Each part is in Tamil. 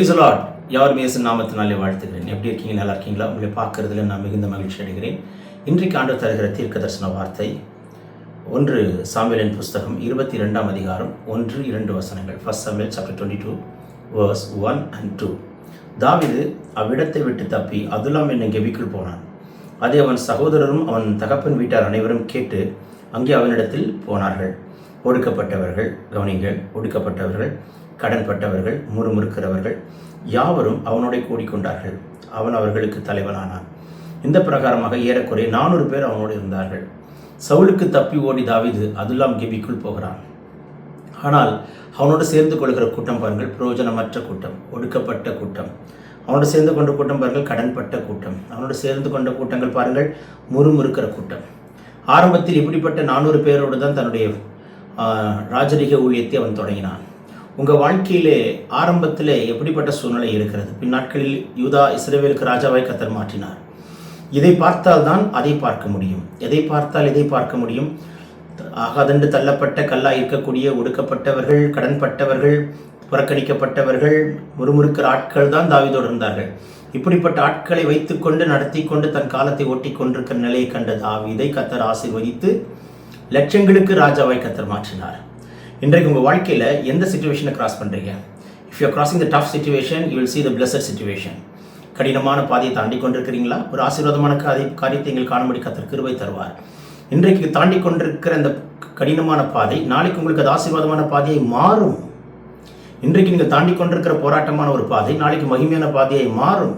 பிரைசலாட் யார் மேசன் நாமத்தினாலே வாழ்த்துகிறேன். எப்படி இருக்கீங்க? நல்லா இருக்கீங்களா? உங்களை பார்க்கறதுல நான் மிகுந்த மகிழ்ச்சி அடைகிறேன். இன்றைக்கு ஆண்டு தருகிற தீர்க்க தரிசன வார்த்தை ஒன்று சாமியலின் புஸ்தகம் இருபத்தி ரெண்டாம் அதிகாரம் ஒன்று இரண்டு வசனங்கள். First Samuel chapter twenty two verse one and two தாவிது அவ்விடத்தை விட்டு தப்பி அதுலாம் என்னை கெபிக்குள் போனான். அதை அவன் சகோதரரும் அவன் தகப்பன் வீட்டார் அனைவரும் கேட்டு அங்கே அவனிடத்தில் போனார்கள். ஒடுக்கப்பட்டவர்கள் கவனிங்கள் ஒடுக்கப்பட்டவர்கள் கடன்பட்டவர்கள் முறுமுறுக்கிறவர்கள் யாவரும் அவனோட கூடிக்கொண்டார்கள். அவன் அவர்களுக்கு தலைவனானான். இந்த பிரகாரமாக ஏறக்குறைய நானூறு பேர் அவனோடு இருந்தார்கள். சவுலுக்கு தப்பி ஓடி தாவிது அதுல்லாம் கிபிக்குள் போகிறான். ஆனால் அவனோடு சேர்ந்து கொள்கிற கூட்டம் பாருங்கள் பிரயோஜனமற்ற கூட்டம் ஒடுக்கப்பட்ட கூட்டம். அவனோடு சேர்ந்து கொண்ட கூட்டம் பாருங்கள் கடன்பட்ட கூட்டம். அவனோடு சேர்ந்து கொண்ட கூட்டங்கள் பாருங்கள் முறுமுறுக்கிற கூட்டம். ஆரம்பத்தில் இப்படிப்பட்ட நானூறு பேரோடு தான் தன்னுடைய ராஜரிக ஊழியத்தை அவன் தொடங்கினான். உங்கள் வாழ்க்கையிலே ஆரம்பத்தில் எப்படிப்பட்ட சூழ்நிலை இருக்கிறது? பின்னாட்களில் யூதா இஸ்ரேவேலுக்கு ராஜாவை கத்தர் மாற்றினார். இதை பார்த்தால் தான் அதை பார்க்க முடியும். எதை பார்த்தால் இதை பார்க்க முடியும்? ஆகாதண்டு தள்ளப்பட்ட கல்லாக இருக்கக்கூடிய ஒடுக்கப்பட்டவர்கள் கடன்பட்டவர்கள் புறக்கணிக்கப்பட்டவர்கள் முறுமுறுக்கிற ஆட்கள் தான் தாவிதோடு இருந்தார்கள். இப்படிப்பட்ட ஆட்களை வைத்துக்கொண்டு நடத்தி கொண்டு தன் காலத்தை ஓட்டி கொண்டிருக்கிற நிலையை கண்ட தாவிதை கத்தர் ஆசிர்வதித்து லட்சங்களுக்கு ராஜாவை கத்தர் மாற்றினார். இன்றைக்கு உங்கள் வாழ்க்கையில் எந்த சுச்சுவேஷனை கிராஸ் பண்ணுறீங்க if you crossing the tough situation you will see the blessed situation கடினமான பாதையை தாண்டி கொண்டிருக்கிறீங்களா? ஒரு ஆசீர்வாதமான காரி காரியத்தை எங்கள் காணும்படி கத்தர் கிருவை தருவார். இன்றைக்கு தாண்டி கொண்டிருக்கிற அந்த கடினமான பாதை நாளைக்கு உங்களுக்கு அது ஆசீர்வாதமான பாதையை மாறும். இன்றைக்கு நீங்கள் தாண்டி கொண்டிருக்கிற போராட்டமான ஒரு பாதை நாளைக்கு மகிமையான பாதையை மாறும்.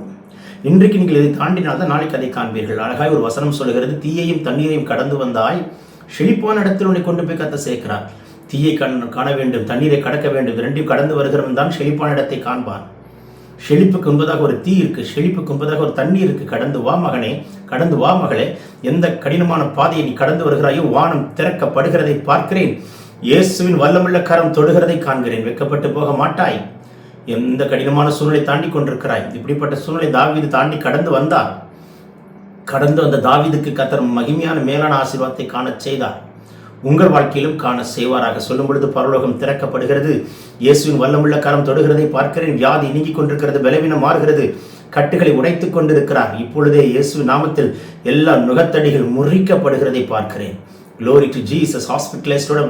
இன்றைக்கு நீங்கள் இதை தாண்டினால் தான் நாளைக்கு அதை காண்பீர்கள். அழகாய் ஒரு வசனம் சொல்லுகிறது தீயையும் தண்ணீரையும் கடந்து வந்தாய் செழிப்பான இடத்தில் உன்னை கொண்டு போய் கத்த சேர்க்கிறார் தீயை கண் காண வேண்டும் தண்ணீரை கடக்க வேண்டும் ரெண்டையும் கடந்து வருகிறவன் தான் செழிப்பான இடத்தை காண்பான் செழிப்புக்கு என்பதாக ஒரு தீ இருக்கு செழிப்புக்கு என்பதாக ஒரு தண்ணீர் இருக்கு கடந்து வா மகனே கடந்து வா மகளே எந்த கடினமான பாதையை நீ கடந்து வருகிறாயோ வானம் திறக்கப்படுகிறதை பார்க்கிறேன் இயேசுவின் வல்லமுள்ள கரம் தொடுகிறதை காண்கிறேன் வெக்கப்பட்டு போக மாட்டாய் எந்த கடினமான சூழ்நிலை தாண்டி கொண்டிருக்கிறாய் இப்படிப்பட்ட சூழ்நிலை தாவிது தாண்டி கடந்து வந்தார் கடந்து வந்த தாவீதுக்கு கத்தர் மகிமையான மேலான ஆசீர்வாதத்தை காணச் செய்தார். உங்கள் வாழ்க்கையிலும் காண செய்வாராக. சொல்லும் பொழுது பரலோகம் திறக்கப்படுகிறது. இயேசுவின் வல்லமுள்ள கரம் தொடுகிறதை பார்க்கிறேன். வியாதி நீங்கிக் கொண்டிருக்கிறது பலவீனம் மாறுகிறது. கட்டுகளை உடைத்துக் கொண்டிருக்கிறார். இப்பொழுதே இயேசு நாமத்தில் எல்லா நுகத்தடிகள் முறிக்கப்படுகிறதை பார்க்கிறேன். க்ளோரி டு ஜீசஸ் ஹாஸ்பிட்டலைஸ்டோட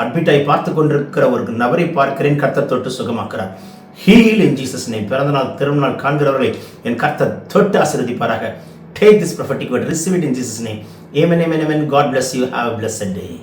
அட்மிட் ஆகி பார்த்து கொண்டிருக்கிற ஒரு நபரை பார்க்கிறேன். கர்த்த தொட்டு சுகமாக்குறார். ஹீல் இன் ஜீசஸ் நேம் பிறந்தநாள் திருநாள் காண்கிறவர்களை என் கர்த்த தொட்டு ஆசீர்வதிப்பாராக. Take this prophetic word, receive it in Jesus' name. Amen, amen, amen. God bless you. Have a blessed day.